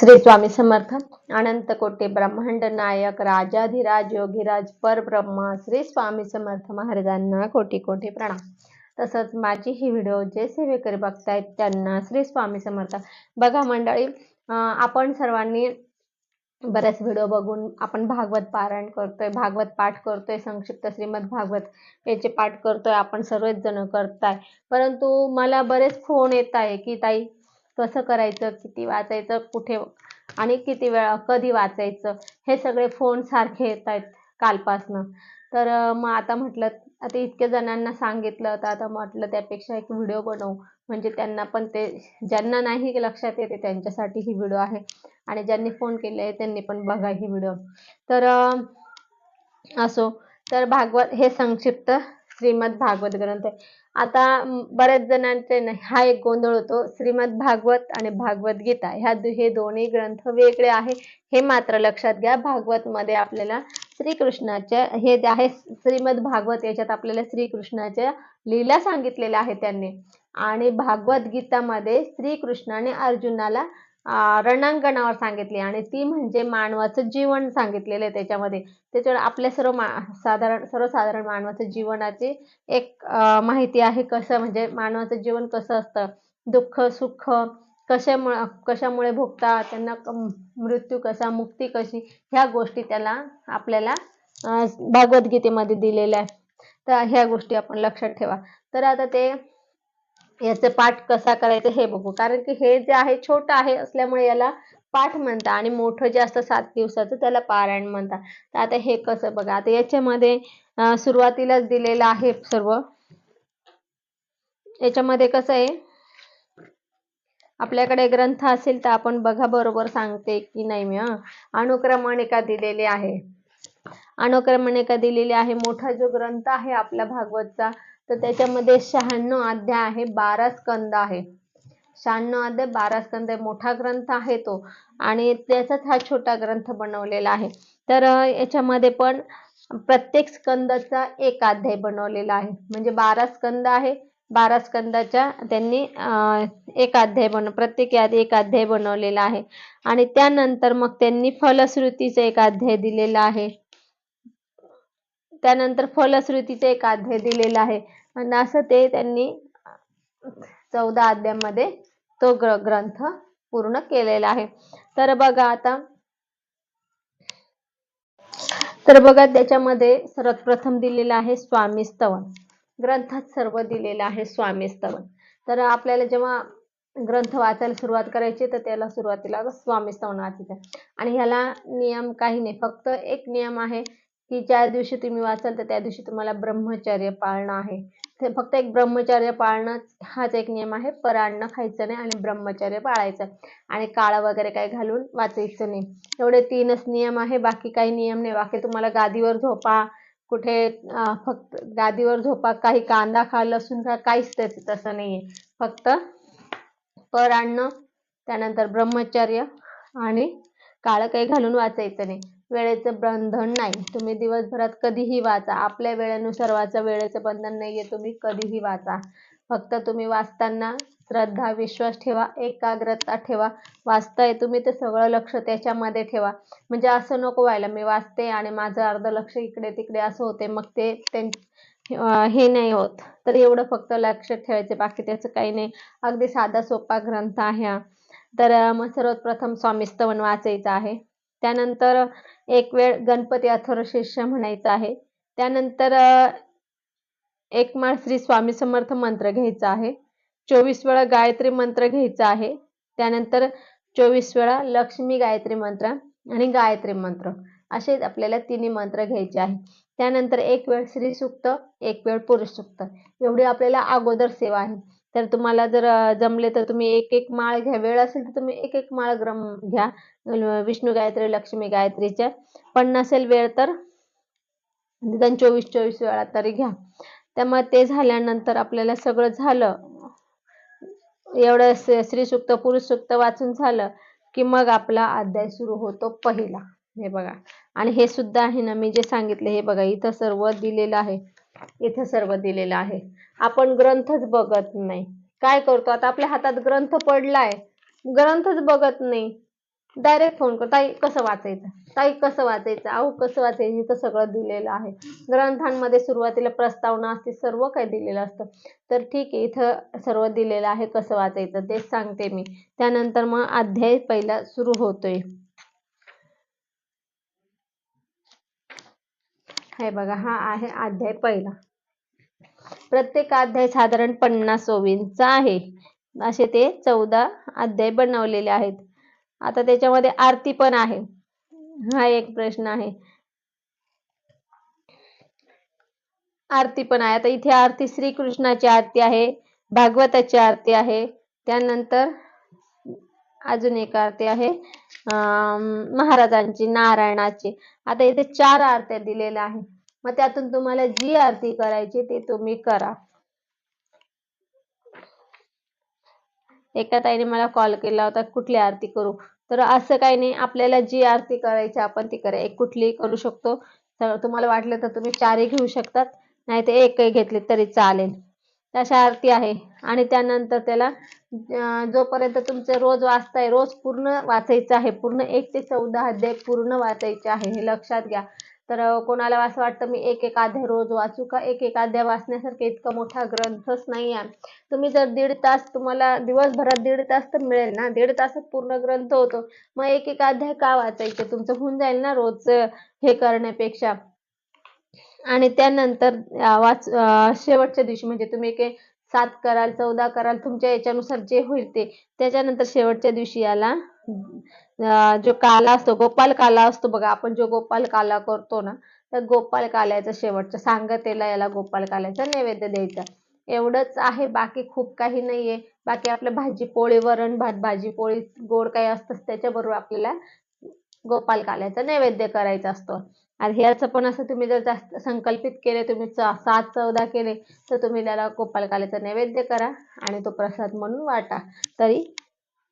श्री स्वामी समर्थ अनंत कोटे ब्रह्मांड नायक राजाधिराज योगीराज परब्रह्मा श्री स्वामी समर्थ महाराजांना कोटी कोटी प्रणाम. तसंच माझी ही व्हिडिओ जे सेवेकरी बघतायत त्यांना श्री स्वामी समर्थ. बघा मंडळी आपण सर्वांनी बऱ्याच व्हिडिओ बघून आपण भागवत पारायण करतोय भागवत पाठ करतोय संक्षिप्त श्रीमद भागवत याचे पाठ करतोय आपण सर्वच जण करताय. परंतु मला बरेच फोन येत आहे की ताई कसं करायचं किती वाचायचं कुठे आणि किती वेळा कधी वाचायचं हे सगळे फोन सारखे येत आहेत कालपासनं. तर मग आता म्हटलं आता इतक्या जणांना सांगितलं तर आता म्हटलं त्यापेक्षा एक व्हिडिओ बनवू. म्हणजे त्यांना पण ते ज्यांना नाही लक्षात येते त्यांच्यासाठी ही व्हिडिओ आहे. आणि ज्यांनी फोन केले आहे त्यांनी पण बघा ही व्हिडिओ तर असो. तर भागवत हे संक्षिप्त श्रीमद भागवत ग्रंथ आहे. आता बऱ्याच जणांचे हा एक गोंधळ होतो. श्रीमद भागवत आणि भागवत गीता ह्या हे दोन्ही ग्रंथ वेगळे आहे. हे मात्र लक्षात घ्या भागवत मध्ये आपल्याला श्रीकृष्णाच्या हे जे आहे श्रीमद भागवत याच्यात आपल्याला श्रीकृष्णाच्या लीला सांगितलेल्या आहेत त्यांनी. आणि भागवत गीतामध्ये श्रीकृष्णाने अर्जुनाला रणांगणावर सांगितली आणि ती म्हणजे मानवाचं जीवन सांगितलेलं आहे त्याच्यामध्ये. त्याच्यावर आपल्या सर्व मा साधारण सर्वसाधारण मानवाचं जीवनाची एक माहिती आहे कसं म्हणजे मानवाचं जीवन कसं असतं. दुःख सुख कशामुळे कशामुळे भोगता त्यांना मृत्यू कसा मुक्ती कशी ह्या गोष्टी त्याला आपल्याला अं, भगवद्गीतेमध्ये दिलेल्या आहे तर ह्या गोष्टी आपण लक्षात ठेवा. तर आता ते याचे पाठ कसा करायचा हे बघू. कारण की हे जे आहे छोटं आहे असल्यामुळे याला पाठ म्हणतात आणि मोठं जे असतं सात दिवसाचं त्याला पारायण म्हणतात. तर आता हे कसं बघा आता याच्यामध्ये सुरुवातीलाच दिलेलं आहे सर्व. याच्यामध्ये कसं आहे आपल्याकडे ग्रंथ असेल तर आपण बघा बरोबर सांगते की नाही मी अनुक्रमणिका दिलेली आहे. अनुक्रमणिका दिलेली आहे. मोठा जो ग्रंथ आहे आपला भागवतचा तर त्याच्यामध्ये शहाण्णव अध्याय आहे बारा स्कंद आहे. शहाण्णव अध्याय बारा स्कंद आहे. मोठा ग्रंथ आहे तो. आणि त्याचाच हा छोटा ग्रंथ बनवलेला आहे. तर याच्यामध्ये पण प्रत्येक स्कंदाचा एक अध्याय बनवलेला आहे. म्हणजे बारा स्कंद आहे. बारा स्कंदाच्या त्यांनी एक अध्याय बन प्रत्येक यात एक अध्याय बनवलेला आहे. आणि त्यानंतर मग त्यांनी फलश्रुतीचा एक अध्याय दिलेला आहे. त्यानंतर फलश्रुतीचा एक अध्याय दिलेला आहे. आणि असं ते त्यांनी चौदा अध्यायामध्ये तो ग्र ग्रंथ पूर्ण केलेला आहे. तर बघा आता तर बघा त्याच्यामध्ये सर्वात प्रथम दिलेलं आहे स्वामी स्तवन. ग्रंथात सर्व दिलेलं आहे स्वामी स्तवन. तर आपल्याला जेव्हा ग्रंथ वाचायला सुरुवात करायची तर त्याला सुरुवातीला स्वामी स्तवन वाचायचं आणि ह्याला नियम काही नाही फक्त एक नियम आहे की ज्या दिवशी तुम्ही वाचाल तर त्या दिवशी तुम्हाला ब्रह्मचर्य पाळणं आहे. ते फक्त एक ब्रह्मचर्य पाळणं हाच एक नियम आहे. परान्न खायचं नाही आणि ब्रह्मचर्य पाळायचं. आणि काळा वगैरे काही घालून वाचायचं नाही. एवढे तीनच नियम आहे. बाकी काही नियम नाही. बाकी तुम्हाला गादीवर झोपा कुठे फक्त गादीवर झोपा काही कांदा खा लसूण खा काहीच त्याचं तसं नाही आहे फक्त परान्न त्यानंतर ब्रह्मचर्य आणि काळं काही घालून वाचायचं नाही. वेळेचं बंधन नाही. तुम्ही दिवसभरात कधीही वाचा. आपल्या वेळेनुसार वाचा. वेळेचं बंधन नाही आहे तुम्ही कधीही वाचा. फक्त तुम्ही वाचताना श्रद्धा विश्वास ठेवा. एकाग्रता ठेवा. वाचताय तुम्ही तर सगळं लक्ष त्याच्यामध्ये ठेवा. म्हणजे असं नको व्हायला. मी वाचते आणि माझं अर्ध लक्ष इकडे तिकडे असं होते. मग ते त्यां- हे नाही होत. तर एवढं फक्त लक्ष ठेवायचं. बाकी त्याचं काही नाही. अगदी साधा सोपा ग्रंथ आहे हा. तर मग सर्वात प्रथम स्वामी स्तवन वाचायचं आहे. त्यानंतर एक वेळ गणपती अथर्वशीर्ष म्हणायचं आहे. त्यानंतर एक माळ श्री स्वामी समर्थ मंत्र घ्यायचा आहे. चोवीस वेळा गायत्री मंत्र घ्यायचा आहे. त्यानंतर चोवीस वेळा लक्ष्मी गायत्री मंत्र आणि गायत्री मंत्र असे आपल्याला तिन्ही मंत्र घ्यायचे आहे. त्यानंतर एक वेळ श्री सुक्त एक वेळ पुरुष सुक्त एवढी आपल्याला अगोदर सेवा आहे. तर तुम्हाला जर जमले तर तुम्ही एक एक माळ घ्या. वेळ असेल तर तुम्ही एक एक माळ ग्रम घ्या. विष्णू गायत्री लक्ष्मी गायत्रीच्या पण नसेल वेळ तर निदान चोवीस चोवीस वेळा तरी घ्या. त्यामुळे ते झाल्यानंतर आपल्याला सगळं झालं. एवढं स्त्री सुक्त पुरुष सुक्त वाचून झालं की मग आपला अध्याय सुरू होतो पहिला. हे बघा. आणि हे सुद्धा आहे ना मी जे सांगितले हे बघा इथं सर्व दिलेलं आहे. इथं सर्व दिलेलं आहे. आपण ग्रंथच बघत नाही. काय करतो? आता आपल्या हातात ग्रंथ पडलाय. ग्रंथच बघत नाही. डायरेक्ट फोन कर. ताई कसं वाचायचं? ताई कसं वाचायचं? अहो कसं वाचायचं? इथं सगळं दिलेलं आहे. ग्रंथांमध्ये सुरुवातीला प्रस्तावना असते सर्व काही दिलेलं असतं. तर ठीक आहे इथं सर्व दिलेलं आहे कसं वाचायचं तेच सांगते मी. त्यानंतर मग अध्याय पहिला सुरू होतोय. हे बघा हा आहे अध्याय पहिला. प्रत्येक अध्याय साधारण पन्नास ओवींचा आहे. असे ते चौदा अध्याय बनवलेले आहेत. आता त्याच्यामध्ये आरती पण आहे. हा एक प्रश्न आहे. आरती पण आहे. आता इथे आरती श्रीकृष्णाची आरती आहे भागवताची आरती आहे त्यानंतर अजून एक आरती आहे महाराजांची नारायणाची. आता इथे चार आरत्या दिलेल्या आहे मग त्यातून तुम्हाला जी आरती करायची ती तुम्ही करा. एका ताईने मला कॉल केला होता कुठली आरती करू? तर असं काही नाही आपल्याला जी आरती करायची आपण ती करा. एक कुठलीही करू शकतो. तर तुम्हाला वाटलं तर तुम्ही चारही घेऊ शकतात. नाही ते एकही घेतले तरी चालेल. अशा आरती आहे. आणि त्यानंतर त्याला जोपर्यंत तुमचं रोज वाचताय रोज पूर्ण वाचायचं आहे पूर्ण एक ते चौदा अध्याय पूर्ण वाचायचे आहे हे लक्षात घ्या. तर कोणाला असं वाटतं मी एक एक अध्याय रोज वाचू का? एक एक अध्याय वाचण्यासारखं इतका मोठा ग्रंथच नाही आहे. तुम्ही जर दीड तास तुम्हाला दिवसभरात दीड तास तर मिळेल ना? दीड तासात पूर्ण ग्रंथ होतो. मग एक एक अध्याय का वाचायचे? तुमचं होऊन जाईल ना रोज हे करण्यापेक्षा. आणि त्यानंतर वाच शेवटच्या दिवशी म्हणजे तुम्ही एक सात कराल चौदा कराल तुमच्या याच्यानुसार जे होईल ते. त्याच्यानंतर शेवटच्या दिवशी याला जो काला असतो गोपाल काला असतो बघा आपण जो गोपाल काला करतो ना तर गोपाल काल्याचा शेवटचा सांगतेला याला गोपाल काल्याचा नैवेद्य द्यायचा. एवढंच आहे बाकी खूप काही नाहीये. बाकी आपलं भाजी पोळी वरण भात भाजी पोळी गोड काही असतं त्याच्याबरोबर आपल्याला गोपाल काल्याचा नैवेद्य करायचा असतो. आणि ह्याचं पण असं तुम्ही जर जास्त संकल्पित केले तुम्ही सात चौदा केले तर तुम्ही त्याला गोपाल नैवेद्य करा आणि तो प्रसाद म्हणून वाटा. तरी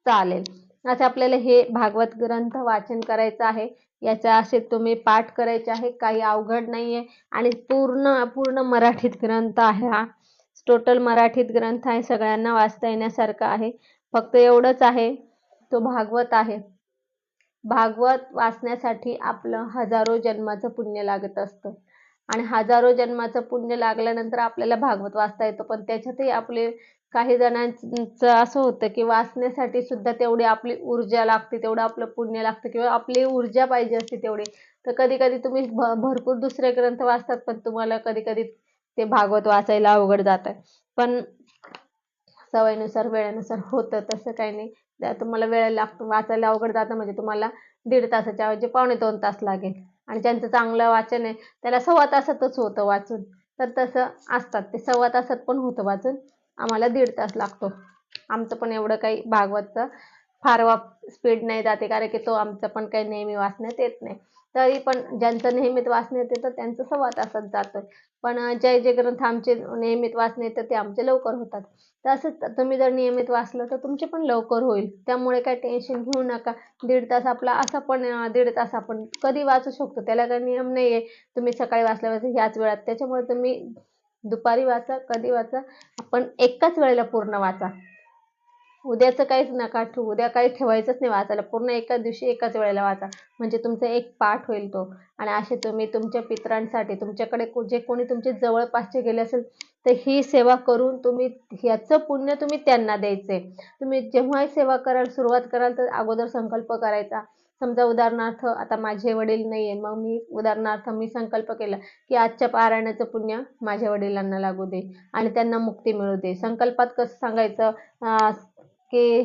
चालेल. असं आपल्याला हे भागवत ग्रंथ वाचन करायचं आहे. याचा असे तुम्ही पाठ करायचे आहे. काही अवघड नाहीये. आणि पूर्ण पूर्ण मराठीत ग्रंथ आहे हा. टोटल मराठीत ग्रंथ आहे. सगळ्यांना वाचता येण्यासारखा आहे. फक्त एवढंच आहे. तो भागवत आहे. भागवत वाचण्यासाठी आपलं हजारो जन्माचं पुण्य लागत असतं. आणि हजारो जन्माचं पुण्य लागल्यानंतर आपल्याला भागवत वाचता येतं. पण त्याच्यातही आपले काही जणांचं असं होतं की वाचण्यासाठी सुद्धा तेवढी आपली ऊर्जा लागते तेवढं आपलं पुण्य लागतं किंवा आपली ऊर्जा पाहिजे असते तेवढी. तर कधी कधी तुम्ही भरपूर दुसरे ग्रंथ वाचतात पण तुम्हाला कधी कधी ते भागवत वाचायला अवघड जात. आहे पण सवयीनुसार वेळेनुसार होतं तसं काही नाही. तुम्हाला वेळ लागतो वाचायला अवघड जातं म्हणजे तुम्हाला दीड तासाच्या ऐवजी पावणे दोन तास लागेल. आणि ज्यांचं चांगलं वाचन आहे त्याला सव्वा तासातच होतं वाचून. तर तसं असतात ते सव्वा तासात पण होतं वाचून. आम्हाला दीड तास लागतो. आमचं पण एवढं काही भागवतचं फार वा स्पीड नाही जाते कारण की तो आमचं पण काही नेहमी वाचण्यात येत नाही. तरी पण ज्यांचं नेहमीत वाचण्यात येतं त्यांचं सव्वा तासात जातं पण जे जे ग्रंथ आमचे नियमित वाचणे येतं ते आमचे लवकर होतात. तसंच तुम्ही जर नियमित वाचलं तर तुमचे पण लवकर होईल. त्यामुळे काय टेन्शन घेऊ नका. दीड तास आपला असा पण दीड तास आपण कधी वाचू शकतो? त्याला काही नियम नाही आहे तुम्ही सकाळी वाचल्यावर ह्याच वेळात. त्याच्यामुळे तुम्ही दुपारी वाचा कधी वाचा. पण एकाच वेळेला पूर्ण वाचा. उद्याचं काहीच नका ठेवू. उद्या काही ठेवायचंच नाही वाचायला. पूर्ण एका दिवशी एकाच वेळेला वाचा. म्हणजे तुमचा एक पाठ होईल तो. आणि असे तुम्ही तुमच्या पित्रांसाठी तुमच्याकडे जे कोणी तुमचे जवळपासचे गेले असेल तर ही सेवा करून तुम्ही ह्याचं पुण्य तुम्ही त्यांना द्यायचे. तुम्ही जेव्हाही सेवा कराल सुरुवात कराल तर अगोदर संकल्प करायचा. समजा उदाहरणार्थ आता माझे वडील नाही आहे मग मी उदाहरणार्थ मी संकल्प केला की आजच्या पारायणाचं पुण्य माझ्या वडिलांना लागू दे आणि त्यांना मुक्ती मिळू दे. संकल्पात कसं सांगायचं? की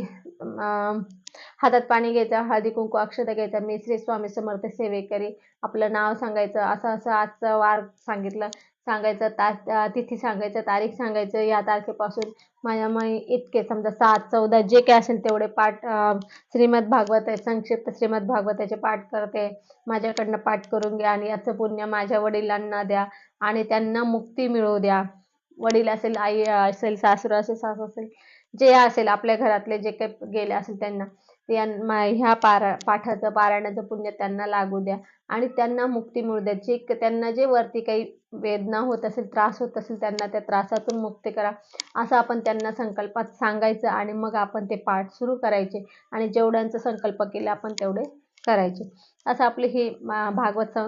हातात पाणी घ्यायचं हळदी कुंकू अक्षता घ्यायचा मी श्री स्वामी समर्थ सेवेकरी आपलं नाव सांगायचं असं असं आजचं वार सांगितलं. सांगायचं ता तिथी सांगायचं तारीख सांगायचं या तारखेपासून माझ्या मग इतके समजा सात चौदा जे काय असेल तेवढे पाठ श्रीमद भागवत आहे संक्षिप्त श्रीमद भागवताचे पाठ करते. माझ्याकडनं पाठ करून घ्या आणि याचं पुण्य माझ्या वडिलांना द्या आणि त्यांना मुक्ती मिळवू द्या. वडील असेल आई असेल सासू असेल सासू असेल जे असेल आपल्या घरातले जे काही गेले असेल त्यांना यां- मा- ह्या पारा पाठाचं पारायणाचं पुण्य त्यांना लागू द्या. आणि त्यांना मुक्ती मिळू द्या. जे त्यांना जे वरती काही वेदना होत असेल त्रास होत असेल त्यांना त्या त्रासातून मुक्ती करा. असं आपण त्यांना संकल्पात सांगायचं आणि मग आपण ते पाठ सुरू करायचे. आणि जेवढ्यांचा संकल्प केला आपण तेवढे करायचे. असं आपली ही मा- भागवत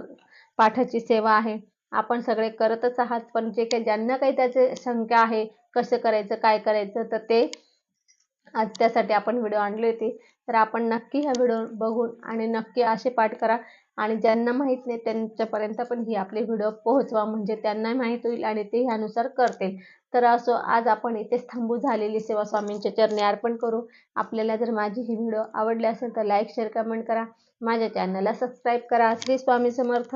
पाठाची सेवा आहे. आपण सगळे करतच आहात पण जे काही ज्यांना काही त्याचे शंका आहे कसं करायचं काय करायचं तर ते आज त्यासाठी आपण व्हिडिओ आणले होते. तर आपण नक्की हा व्हिडिओ बघून आणि नक्की असे पाठ करा. आणि ज्यांना माहीत नाही त्यांच्यापर्यंत पण ही आपले व्हिडिओ पोहोचवा म्हणजे त्यांना माहीत होईल आणि ते ह्यानुसार करतील. तर असो आज आपण इथेच थांबू झालेली सेवा स्वामींच्या चरणी अर्पण करू. आपल्याला जर माझी ही व्हिडिओ आवडली असेल तर लाईक शेअर कमेंट करा. माझ्या चॅनलला सबस्क्राईब करा. श्री स्वामी समर्थ.